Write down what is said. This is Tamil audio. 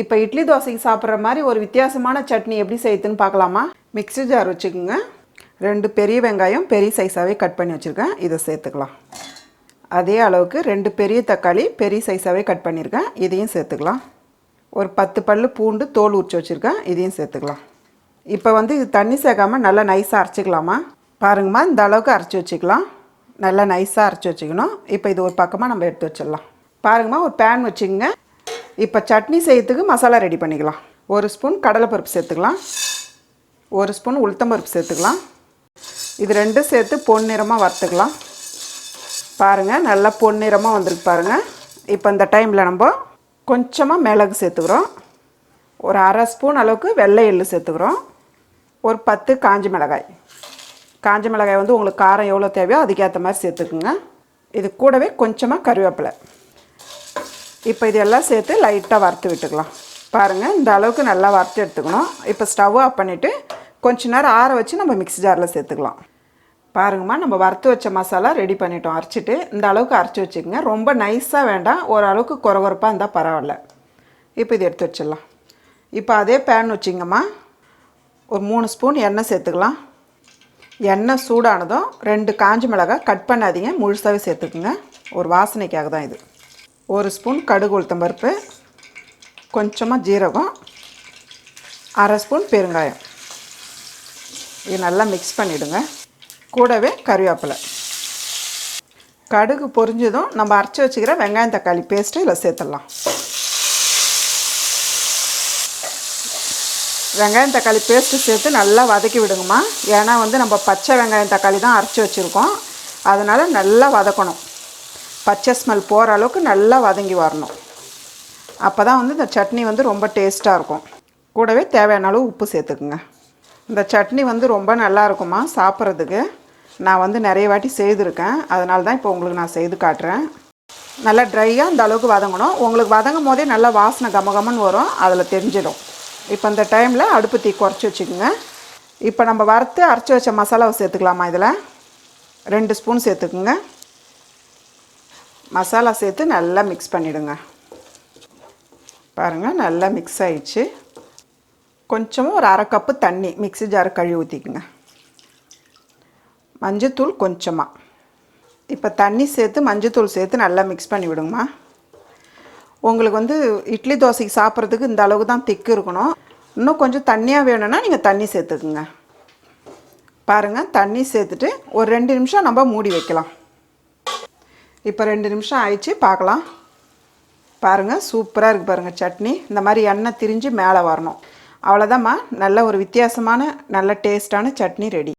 இப்போ இட்லி தோசைக்கு சாப்பிட்ற மாதிரி ஒரு வித்தியாசமான சட்னி எப்படி செய்யுதுன்னு பார்க்கலாமா? மிக்ஸி ஜார் வச்சுக்கோங்க. ரெண்டு பெரிய வெங்காயம் பெரிய சைஸாகவே கட் பண்ணி வச்சுருக்கேன். இதை சேர்த்துக்கலாம். அதே அளவுக்கு ரெண்டு பெரிய தக்காளி பெரிய சைஸாகவே கட் பண்ணியிருக்கேன். இதையும் சேர்த்துக்கலாம். ஒரு பத்து பல் பூண்டு தோல் உரிச்சு வச்சுருக்கேன். இதையும் சேர்த்துக்கலாம். இப்போ வந்து இது தண்ணி சேர்க்காமல் நல்லா நைஸாக அரைச்சிக்கலாமா? பாருங்கம்மா இந்த அளவுக்கு அரைச்சி வச்சுக்கலாம். நல்லா நைஸாக அரைச்சி வச்சுக்கணும். இப்போ இது ஒரு பக்கமாக நம்ம எடுத்து வச்சிடலாம். பாருங்கம்மா ஒரு பேன் வச்சுக்கோங்க. இப்போ சட்னி செய்யறதுக்கு மசாலா ரெடி பண்ணிக்கலாம். ஒரு ஸ்பூன் கடலைப்பருப்பு சேர்த்துக்கலாம். ஒரு ஸ்பூன் உளுத்தம்பருப்பு சேர்த்துக்கலாம். இது ரெண்டும் சேர்த்து பொன்னிறமாக வறுத்துக்கலாம். பாருங்கள் நல்லா பொன்னிறமாக வந்திருக்கு பாருங்கள் இப்போ இந்த டைமில் நம்ம கொஞ்சமாக மிளகு சேர்த்துக்கிறோம். ஒரு அரை ஸ்பூன் அளவுக்கு வெள்ளை எள்ளு சேர்த்துக்கிறோம். ஒரு பத்து காஞ்ச மிளகாய். காஞ்ச மிளகாய் வந்து உங்களுக்கு காரம் எவ்வளோ தேவையோ அதுக்கேற்ற மாதிரி சேர்த்துக்குங்க. இது கூடவே கொஞ்சமாக கருவேப்பிலை. இப்போ இதெல்லாம் சேர்த்து லைட்டாக வறுத்து விட்டுக்கலாம். பாருங்கள் இந்த அளவுக்கு நல்லா வறுத்து எடுத்துக்கணும். இப்போ ஸ்டவ் ஆஃப் பண்ணிவிட்டு கொஞ்ச நேரம் ஆற வச்சு நம்ம மிக்ஸி ஜாரில் சேர்த்துக்கலாம். பாருங்கம்மா நம்ம வறுத்து வச்ச மசாலா ரெடி பண்ணிட்டோம். அரைச்சிட்டு இந்த அளவுக்கு அரைச்சி வச்சுக்கோங்க. ரொம்ப நைஸாக வேண்டாம். ஓரளவுக்கு குறகுறப்பாக இருந்தால் பரவாயில்ல. இப்போ இது எடுத்து வச்சிடலாம். இப்போ அதே பேன் வச்சிங்கம்மா. ஒரு மூணு ஸ்பூன் எண்ணெய் சேர்த்துக்கலாம். எண்ணெய் சூடானதும் ரெண்டு காஞ்ச மிளகாய் கட் பண்ணாதீங்க. முழுசாகவே சேர்த்துக்குங்க. ஒரு வாசனைக்காக தான் இது. ஒரு ஸ்பூன் கடுகு உளுத்தம்பருப்பு கொஞ்சமாக ஜீரகம் அரை ஸ்பூன் பெருங்காயம். இது நல்லா மிக்ஸ் பண்ணிவிடுங்க கூடவே கருவேப்பிலை. கடுகு பொரிஞ்சதும் நம்ம அரைச்சி வச்சுக்கிற வெங்காயம் தக்காளி பேஸ்ட்டு இதில் சேர்த்துடலாம். வெங்காயம் தக்காளி பேஸ்ட்டு சேர்த்து நல்லா வதக்கி விடுங்கம்மா. ஏன்னா வந்து நம்ம பச்சை வெங்காயம் தக்காளி தான் அரைச்சி வச்சுருக்கோம். அதனால் நல்லா வதக்கணும். பச்சை ஸ்மெல் போகிற அளவுக்கு நல்லா வதங்கி வரணும். அப்போ தான் வந்து இந்த சட்னி வந்து ரொம்ப டேஸ்ட்டாக இருக்கும். கூடவே தேவையான அளவு உப்பு சேர்த்துக்குங்க. இந்த சட்னி வந்து ரொம்ப நல்லா இருக்குமா சாப்பிட்றதுக்கு? நான் வந்து நிறைய வாட்டி செய்திருக்கேன். அதனால தான் இப்போ உங்களுக்கு நான் செய்து காட்டுறேன். நல்லா ட்ரையாக இந்த அளவுக்கு வதங்கணும். உங்களுக்கு வதங்கும் போதே நல்லா வாசனை கமகமன்னு வரும். அதில் தெரிஞ்சிடும். இப்போ இந்த டைமில் அடுப்பு தீ குறைச்சி வச்சுக்கோங்க. இப்போ நம்ம வறுத்து அரைச்சி வச்ச மசாலாவை சேர்த்துக்கலாமா இதில்? ரெண்டு ஸ்பூன் சேர்த்துக்குங்க. மசாலா சேர்த்து நல்லா மிக்ஸ் பண்ணிவிடுங்க பாருங்கள் நல்லா மிக்ஸ் ஆயிடுச்சு. கொஞ்சமாக ஒரு அரை கப்பு தண்ணி மிக்ஸி ஜார் கழுவி ஊற்றிக்குங்க மஞ்சத்தூள் கொஞ்சமாக இப்போ தண்ணி சேர்த்து மஞ்சத்தூள் சேர்த்து நல்லா மிக்ஸ் பண்ணி விடுங்கம்மா. உங்களுக்கு வந்து இட்லி தோசைக்கு சாப்பிட்றதுக்கு இந்த அளவுக்கு தான் திக்கு இருக்கணும். இன்னும் கொஞ்சம் தண்ணியாக வேணும்னா நீங்கள் தண்ணி சேர்த்துக்குங்க. பாருங்கள் தண்ணி சேர்த்துட்டு ஒரு ரெண்டு நிமிஷம் நம்ம மூடி வைக்கலாம். இப்போ ரெண்டு நிமிஷம் ஆயிடுச்சு பார்க்கலாம். பாருங்கள் சூப்பராக இருக்குது பாருங்கள் சட்னி. இந்த மாதிரி எண்ணெய் திரிஞ்சு மேலே வரணும். அவ்வளோதாம்மா நல்ல ஒரு வித்தியாசமான நல்ல டேஸ்ட்டான சட்னி ரெடி.